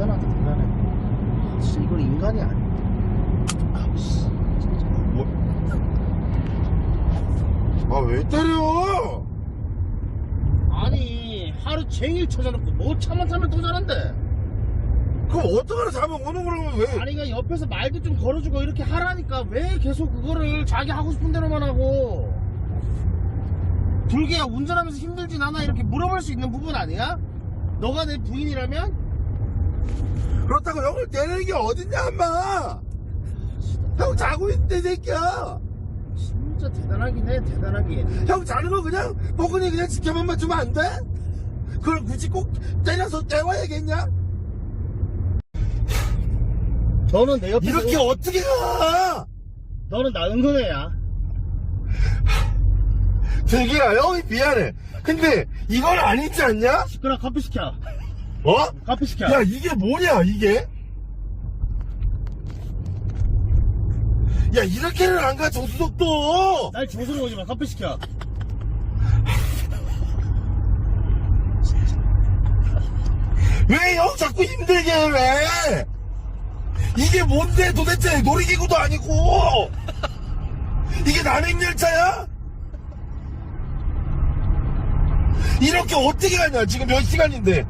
대단하다 대단해 아, 진짜 이건 인간이 아니야 아우 씨아왜 때려? 아니 하루 종일 쳐져놓고 뭐 차만 타면 또 자는데 그럼 어떡하나 자면 오는 거라면 왜? 아니 그냥 옆에서 말도 좀 걸어주고 이렇게 하라니까 왜 계속 그거를 자기 하고 싶은 대로만 하고 불개야 운전하면서 힘들진 않아 이렇게 물어볼 수 있는 부분 아니야? 너가 내 부인이라면? 그렇다고 형을 때리는 게 어딨냐 엄마 형 자고 있는데 이 새끼야 진짜 대단하긴 해 대단하긴 형 자는 거 그냥 뽀근이 그냥 지켜만 주면 안 돼? 그걸 굳이 꼭 때려서 깨워야겠냐? 너는 내 옆에 이렇게 어떻게 가? 너는 나 은근해야 슬기야 형이 미안해 근데 이건 아니지 않냐? 시끄러 커피 시켜 어? 커피 시켜 야 이게 뭐냐 이게? 야 이렇게는 안가 조수석도 날 조수로 오지 마 커피 시켜 왜 형 자꾸 힘들게 해 왜? 이게 뭔데 도대체 놀이기구도 아니고 이게 난행열차야? 이렇게 어떻게 가냐 지금 몇 시간인데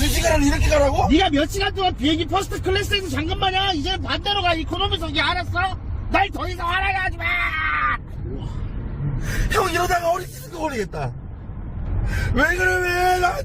두 시간을 이렇게 가라고? 네가 몇 시간 동안 비행기 퍼스트 클래스에서 잠깐 마냐? 이제 반대로 가 이코노미석이 알았어? 날 더 이상 화나게 하지 마! 형 이러다가 어리 찢은 거 모르겠다. 왜 그래 왜? 나